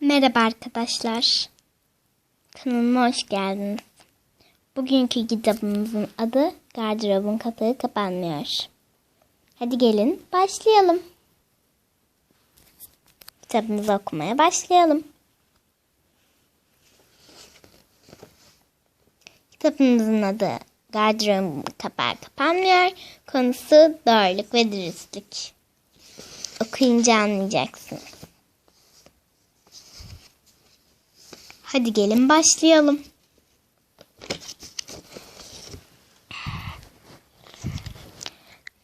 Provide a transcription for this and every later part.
Merhaba arkadaşlar. Kanalıma hoş geldiniz. Bugünkü kitabımızın adı Gardırobun Kapağı Kapanmıyor. Hadi gelin başlayalım. Kitabımızı okumaya başlayalım. Kitabımızın adı Gardırobun Kapağı Kapanmıyor. Konusu doğruluk ve dürüstlük. Okuyunca anlayacaksınız. Hadi gelin başlayalım.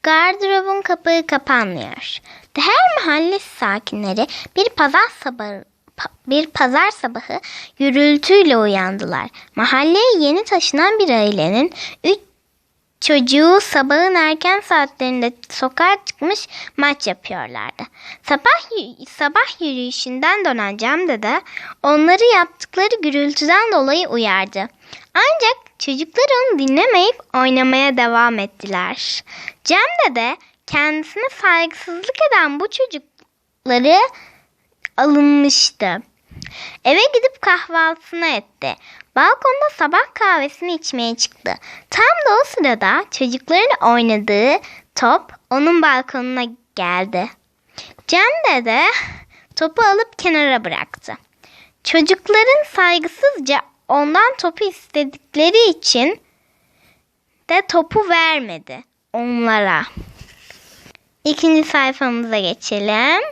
Gardırobun kapağı kapanmıyor. Her mahalle sakinleri bir pazar sabahı bir pazar sabahı gürültüyle uyandılar. Mahalleye yeni taşınan bir ailenin üç çocuğu sabahın erken saatlerinde sokağa çıkmış maç yapıyorlardı. Sabah sabah yürüyüşünden dönen Cem dede onları yaptıkları gürültüden dolayı uyardı. Ancak çocuklar onu dinlemeyip oynamaya devam ettiler. Cem dede kendisine saygısızlık eden bu çocukları alınmıştı. Eve gidip kahvaltısını etti. Balkonda sabah kahvesini içmeye çıktı. Tam da o sırada çocukların oynadığı top onun balkonuna geldi. Cem de topu alıp kenara bıraktı. Çocukların saygısızca ondan topu istedikleri için de topu vermedi onlara. İkinci sayfamıza geçelim.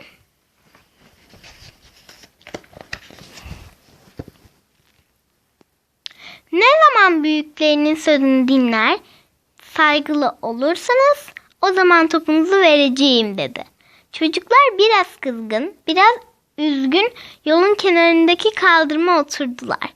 Ne zaman büyüklerinin sözünü dinler, saygılı olursanız o zaman topunuzu vereceğim dedi. Çocuklar biraz kızgın, biraz üzgün yolun kenarındaki kaldırıma oturdular.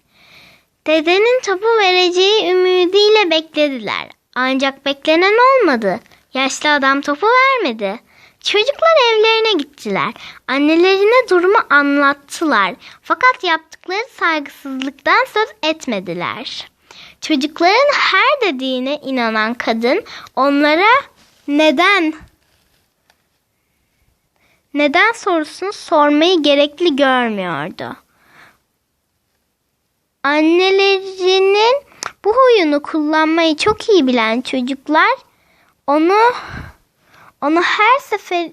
Dedenin topu vereceği ümidiyle beklediler. Ancak beklenen olmadı. Yaşlı adam topu vermedi. Çocuklar evlerine gittiler. Annelerine durumu anlattılar. Fakat yaptıkları saygısızlıktan söz etmediler. Çocukların her dediğine inanan kadın onlara neden neden sorusunu sormayı gerekli görmüyordu. Annelerinin bu huyunu kullanmayı çok iyi bilen çocuklar onu onu her sefer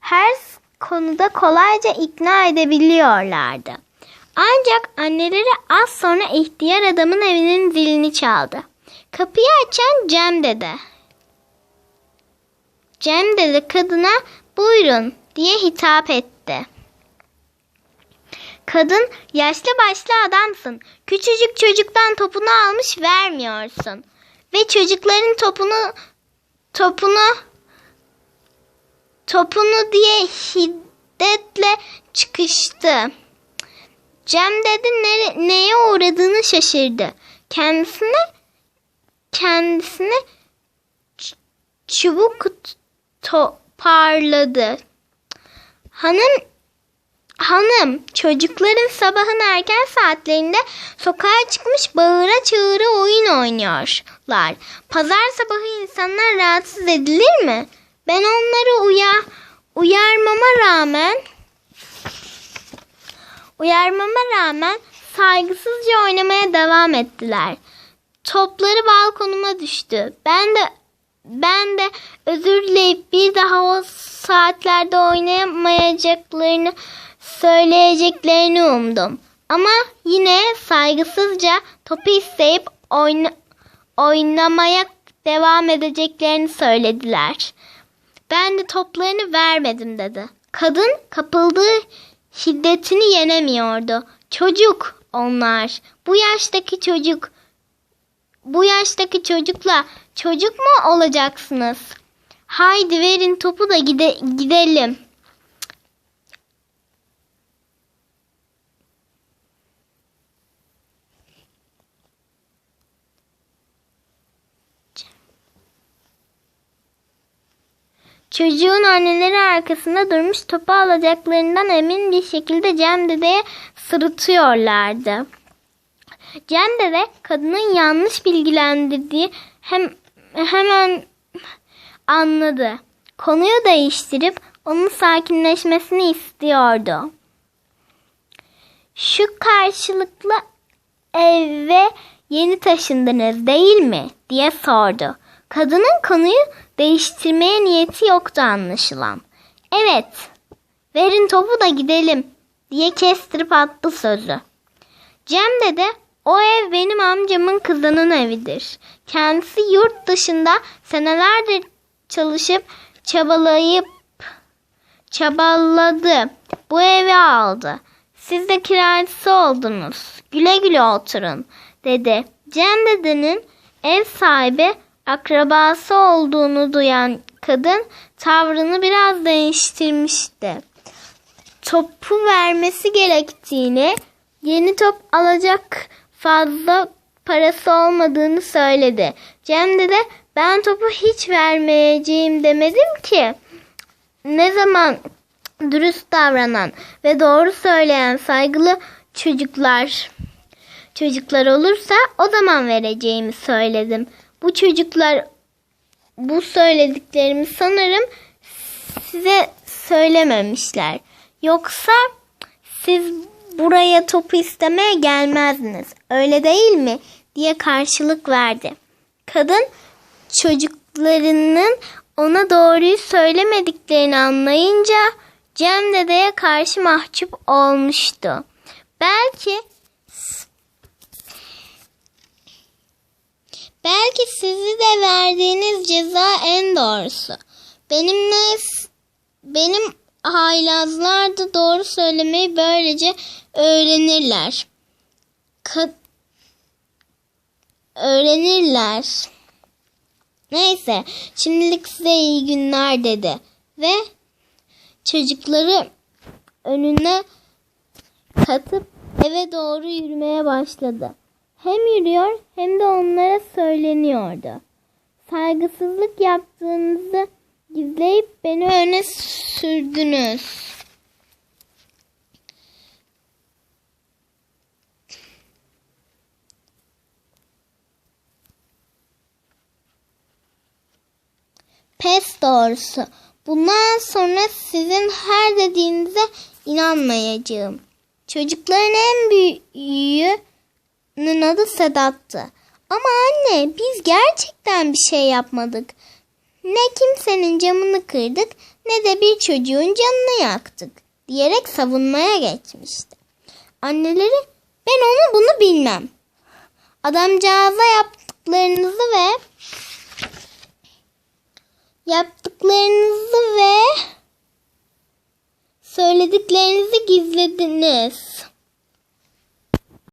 her konuda kolayca ikna edebiliyorlardı. Ancak anneleri az sonra ihtiyar adamın evinin zilini çaldı. Kapıyı açan Cem dede. Cem dede kadına buyurun diye hitap etti. Kadın yaşlı başlı adamsın. Küçücük çocuktan topunu almış vermiyorsun. Ve çocukların topunu topunu topunu diye şiddetle çıkıştı. Cem dedi ne, neye uğradığını şaşırdı. Kendisine kendisine çubuk toparladı. Hanım hanım çocukların sabahın erken saatlerinde sokağa çıkmış bağıra çığıra oyun oynuyorlar. Pazar sabahı insanlar rahatsız edilir mi? Ben onları uya, uyarmama rağmen uyarmama rağmen saygısızca oynamaya devam ettiler. Topları balkonuma düştü. Ben de ben de özür dileyip bir daha o saatlerde oynayamayacaklarını söyleyeceklerini umdum. Ama yine saygısızca topu isteyip oyna, oynamaya devam edeceklerini söylediler. Ben de toplarını vermedim dedi. Kadın kapıldığı şiddetini yenemiyordu. Çocuk onlar. Bu yaştaki çocuk. Bu yaştaki çocukla çocuk mu olacaksınız? Haydi verin topu da gide gidelim. Çocuğun anneleri arkasında durmuş topu alacaklarından emin bir şekilde Cem dedeye sırıtıyorlardı. Cem dede kadının yanlış bilgilendirdiği hem hemen anladı. Konuyu değiştirip onun sakinleşmesini istiyordu. Şu karşılıklı eve yeni taşındınız değil mi? diye sordu. Kadının konuyu değiştirmeye niyeti yoktu anlaşılan. Evet, verin topu da gidelim diye kestirip attı sözü. Cem dede o ev benim amcamın kızının evidir. Kendisi yurt dışında senelerdir çalışıp çabalayıp çabaladı. Bu evi aldı. Siz de kiracısı oldunuz. Güle güle oturun dedi. Cem dedenin ev sahibi akrabası olduğunu duyan kadın tavrını biraz değiştirmişti. Topu vermesi gerektiğini, yeni top alacak fazla parası olmadığını söyledi. Cem dede ben topu hiç vermeyeceğim demedim ki. Ne zaman dürüst davranan ve doğru söyleyen saygılı çocuklar çocuklar olursa o zaman vereceğimi söyledim. Bu çocuklar bu söylediklerimi sanırım size söylememişler. Yoksa siz buraya topu istemeye gelmezdiniz. Öyle değil mi? diye karşılık verdi. Kadın çocuklarının ona doğruyu söylemediklerini anlayınca Cem dedeye karşı mahcup olmuştu. Belki sizi de verdiğiniz ceza en doğrusu. Benimle benim haylazlar da doğru söylemeyi böylece öğrenirler. Ka- öğrenirler. Neyse şimdilik size iyi günler dedi ve çocukları önüne katıp eve doğru yürümeye başladı. Hem yürüyor hem de onlara söyleniyordu. Saygısızlık yaptığınızı gizleyip beni öne sürdünüz. Pes doğrusu. Bundan sonra sizin her dediğinize inanmayacağım. Çocukların en büyüğünün adı Sedat'tı. Ama anne biz gerçekten bir şey yapmadık. Ne kimsenin camını kırdık ne de bir çocuğun canını yaktık diyerek savunmaya geçmişti. Anneleri ben onu bunu bilmem. Adamcağıza yaptıklarınızı ve yaptıklarınızı ve söylediklerinizi gizlediniz.